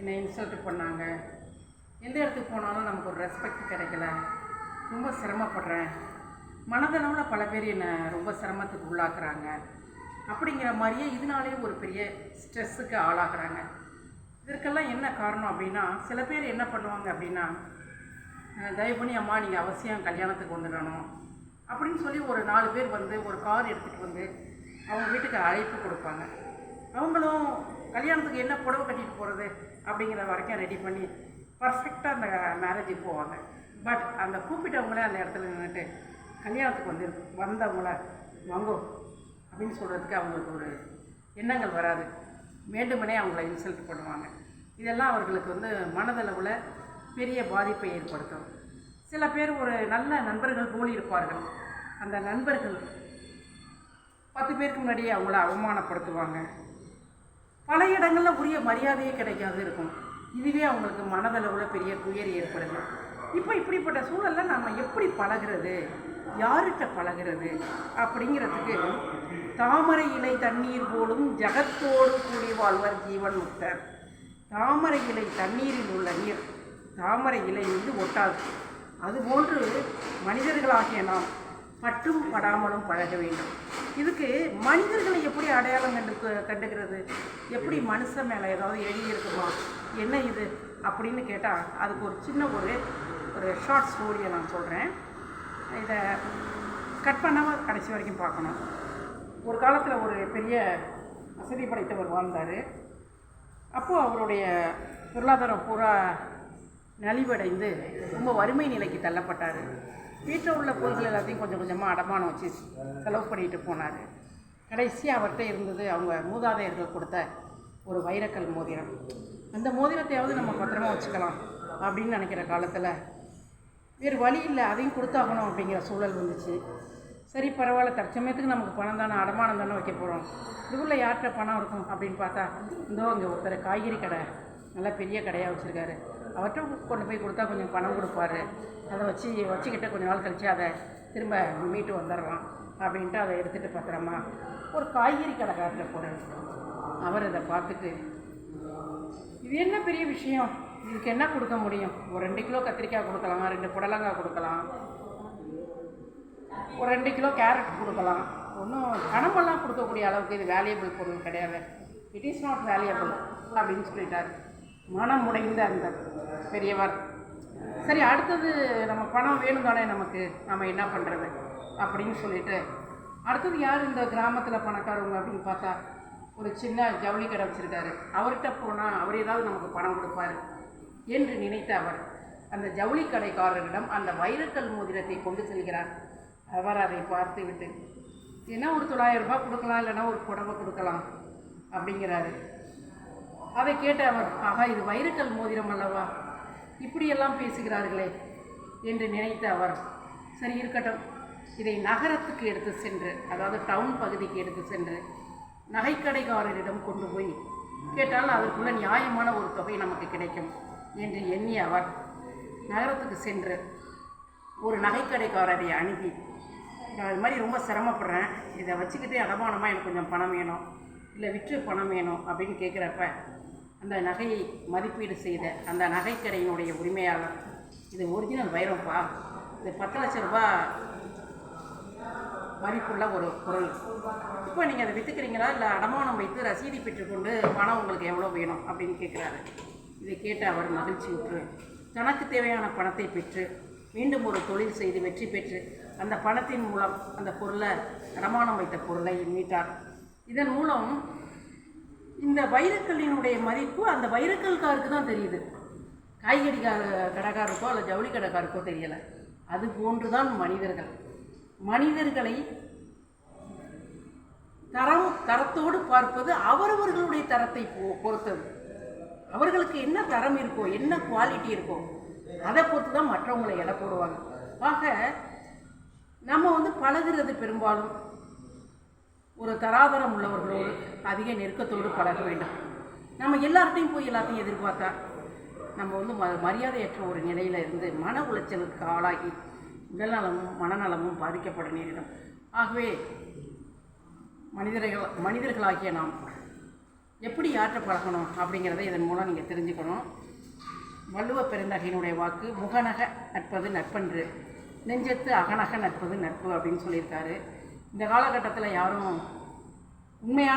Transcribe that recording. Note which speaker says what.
Speaker 1: என்னை இன்சல்ட் பண்ணாங்க எந்த இடத்துக்கு போனாலும் நமக்கு ஒரு ரெஸ்பெக்ட் கிடைக்கல ரொம்ப சிரமப்படுறேன் மனதளவில் பல பேர் என்னை ரொம்ப சிரமத்துக்கு உள்ளாக்குறாங்க அப்படிங்கிற மாதிரியே இதனாலேயே ஒரு பெரிய ஸ்ட்ரெஸ்ஸுக்கு ஆளாகிறாங்க இதற்கெல்லாம் என்ன காரணம் அப்படின்னா சில பேர் என்ன பண்ணுவாங்க அப்படின்னா தயவு பண்ணி அம்மா நீங்கள் அவசியம் கல்யாணத்துக்கு வந்துடணும் அப்படின்னு சொல்லி ஒரு நாலு பேர் வந்து ஒரு கார் எடுத்துகிட்டு வந்து அவங்க வீட்டுக்கு அழைப்பு கொடுப்பாங்க அவங்களும் கல்யாணத்துக்கு என்ன புடவை கட்டிட்டு போகிறது அப்படிங்கிற வரைக்கும் ரெடி பண்ணி பர்ஃபெக்டாக அந்த மேரேஜுக்கு போவாங்க பட் அந்த கூப்பிட்டவங்களே அந்த இடத்துல நின்றுட்டு கல்யாணத்துக்கு வந்து வந்தவங்கள வாங்கோ அப்படின்னு சொல்கிறதுக்கு அவங்களுக்கு ஒரு எண்ணங்கள் வராது வேண்டுமனே அவங்கள இன்சல்ட் பண்ணுவாங்க இதெல்லாம் அவர்களுக்கு வந்து மனதளவில் பெரிய பாதிப்பை ஏற்படுத்தும் சில பேர் ஒரு நல்ல நண்பர்கள் போல் இருப்பார்கள் அந்த நண்பர்கள் பத்து பேருக்கு முன்னாடியே அவங்கள அவமானப்படுத்துவாங்க பல இடங்களில் உரிய மரியாதையே கிடைக்காது இருக்கும் இதுவே அவங்களுக்கு மனதளவில் பெரிய துயர் ஏற்படுது இப்போ இப்படிப்பட்ட சூழலில் நம்ம எப்படி பழகிறது யாருக்கிட்ட பழகிறது அப்படிங்கிறதுக்கு தாமரை இலை தண்ணீர் போலும் ஜகத்தோடு கூடி வாழ்வர் ஜீவன் முக்தர் தாமரை இலை தண்ணீரில் உள்ள நீர் தாமரை இலை வந்து ஒட்டாது அதுபோன்று மனிதர்களாகிய நாம் பற்றும் படாமலும் பழக வேண்டும் இதுக்கு மனிதர்களை எப்படி அடையாளம் கண்டு கண்டுக்கிறது எப்படி மனுஷன் மேலே ஏதாவது எழுதி இருக்குமா என்ன இது அப்படின்னு கேட்டால் அதுக்கு ஒரு சின்ன ஒரு ஒரு ஷார்ட் ஸ்டோரியை நான் சொல்கிறேன் இதை கட் பண்ணாமல் கடைசி வரைக்கும் பார்க்கணும் ஒரு காலத்தில் ஒரு பெரிய வசதி படைத்தவர் வாழ்ந்தார் அப்போது அவருடைய பொருளாதாரம் பூரா நலிவடைந்து ரொம்ப வறுமை நிலைக்கு தள்ளப்பட்டார் வீட்டில் உள்ள பொருட்கள் எல்லாத்தையும் கொஞ்சம் கொஞ்சமாக அடமானம் வச்சு செலவு பண்ணிட்டு போனார் கடைசி அவர்கிட்ட இருந்தது அவங்க மூதாதையர்கள் கொடுத்த ஒரு வைரக்கல் மோதிரம் அந்த மோதிரத்தையாவது நம்ம பத்திரமா வச்சுக்கலாம் அப்படின்னு நினைக்கிற காலத்தில் வேறு வழி இல்லை அதையும் கொடுத்தாகணும் அப்படிங்கிற சூழல் வந்துச்சு சரி பரவாயில்ல தற்சமயத்துக்கு நமக்கு பணம் தானே அடமானம் தானே வைக்க போகிறோம் இதுக்குள்ளே யார்கிட்ட பணம் இருக்கும் அப்படின்னு பார்த்தா இதோ இங்கே ஒருத்தர் காய்கறி கடை நல்லா பெரிய கடையாக வச்சுருக்காரு அவர்கிட்ட கொண்டு போய் கொடுத்தா கொஞ்சம் பணம் கொடுப்பாரு அதை வச்சு வச்சுக்கிட்டு கொஞ்ச நாள் கழித்து அதை திரும்ப மீட்டு வந்துடலாம் அப்படின்ட்டு அதை எடுத்துகிட்டு பத்திரமா ஒரு காய்கறி கடைக்காரர்கிட்ட போகிறேன் அவர் அதை பார்த்துட்டு இது என்ன பெரிய விஷயம் இதுக்கு என்ன கொடுக்க முடியும் ஒரு ரெண்டு கிலோ கத்திரிக்காய் கொடுக்கலாம் ரெண்டு புடலங்காய் கொடுக்கலாம் ஒரு ரெண்டு கிலோ கேரட் கொடுக்கலாம் ஒன்றும் பணமெல்லாம் கொடுக்கக்கூடிய அளவுக்கு இது வேல்யூபிள் பொருள் கிடையாது இட் இஸ் நாட் வேல்யூபிள் அப்படின்னு சொல்லிட்டாரு மனமுடைந்த அந்த பெரியவர் சரி அடுத்தது நம்ம பணம் வேணும் தானே நமக்கு நம்ம என்ன பண்ணுறது அப்படின்னு சொல்லிட்டு அடுத்தது யார் இந்த கிராமத்தில் பணக்காரவங்க அப்படின்னு பார்த்தா ஒரு சின்ன ஜவுளி கடை வச்சுருக்காரு அவர்கிட்ட போனால் அவர் ஏதாவது நமக்கு பணம் கொடுப்பார் என்று நினைத்த அவர் அந்த ஜவுளி கடைக்காரர்களிடம் அந்த வைரக்கல் மோதிரத்தை கொண்டு செல்கிறார் அவர் அதை பார்த்து விட்டு ஏன்னா ஒரு தொள்ளாயிரம் ரூபாய் கொடுக்கலாம் இல்லைன்னா ஒரு புடவை கொடுக்கலாம் அப்படிங்கிறாரு அதை கேட்ட அவர் ஆகா இது வைரக்கல் மோதிரம் அல்லவா இப்படியெல்லாம் பேசுகிறார்களே என்று நினைத்த அவர் சரி இருக்கட்டும் இதை நகரத்துக்கு எடுத்து சென்று அதாவது டவுன் பகுதிக்கு எடுத்து சென்று நகைக்கடைக்காரரிடம் கொண்டு போய் கேட்டால் அதற்குள்ள நியாயமான ஒரு தொகை நமக்கு கிடைக்கும் என்று எண்ணி அவர் நகரத்துக்கு சென்று ஒரு நகைக்கடைக்காரரை அணுகி நான் இது மாதிரி ரொம்ப சிரமப்படுறேன் இதை வச்சுக்கிட்டே அடமானமாக எனக்கு கொஞ்சம் பணம் வேணும் இல்லை விற்று பணம் வேணும் அப்படின்னு கேட்குறப்ப அந்த நகையை மதிப்பீடு செய்த அந்த நகைக்கடையினுடைய உரிமையாளர் இது ஒரிஜினல் வைரம்ப்பா இது பத்து லட்ச ரூபா மதிப்புள்ள ஒரு பொருள் இப்போ நீங்கள் அதை விற்றுக்கிறீங்களா இல்லை அடமானம் வைத்து ரசீதி பெற்றுக்கொண்டு பணம் உங்களுக்கு எவ்வளோ வேணும் அப்படின்னு கேட்குறாரு இதை கேட்டு அவர் மகிழ்ச்சி விட்டு தனக்கு தேவையான பணத்தை பெற்று மீண்டும் ஒரு தொழில் செய்து வெற்றி பெற்று அந்த பணத்தின் மூலம் அந்த பொருளை அடமானம் வைத்த பொருளை மீட்டார் இதன் மூலம் இந்த வைரக்கல்லினுடைய மதிப்பு அந்த வைரக்கல்காருக்கு தான் தெரியுது காய்கறிக்கார கடைக்காருக்கோ அல்ல ஜவுளி கடைக்காருக்கோ தெரியலை அது போன்று தான் மனிதர்கள் மனிதர்களை தரம் தரத்தோடு பார்ப்பது அவரவர்களுடைய தரத்தை பொறுத்தது அவர்களுக்கு என்ன தரம் இருக்கோ என்ன குவாலிட்டி இருக்கோ அதை பொறுத்து தான் மற்றவங்களை எடை போடுவாங்க ஆக நம்ம வந்து பழகிறது பெரும்பாலும் ஒரு தராதரம் உள்ளவர்களோடு அதிக நெருக்கத்தோடு பழக வேண்டும் நம்ம எல்லார்ட்டையும் போய் எல்லாத்தையும் எதிர்பார்த்தா நம்ம வந்து ம மரியாதையற்ற ஒரு நிலையில் இருந்து மன உளைச்சலுக்கு ஆளாகி உடல்நலமும் மனநலமும் பாதிக்கப்பட நேரிடும் ஆகவே மனிதர்கள் மனிதர்களாகிய நாம் எப்படி யாற்ற பழகணும் அப்படிங்கிறத இதன் மூலம் நீங்கள் தெரிஞ்சுக்கணும் வள்ளுவ பெருந்தகையினுடைய வாக்கு முகநக நட்பது நட்பன்று நெஞ்சத்து அகநக நட்பது நட்பு அப்படின்னு சொல்லியிருக்காரு இந்த காலகட்டத்தில் யாரும் உண்மையான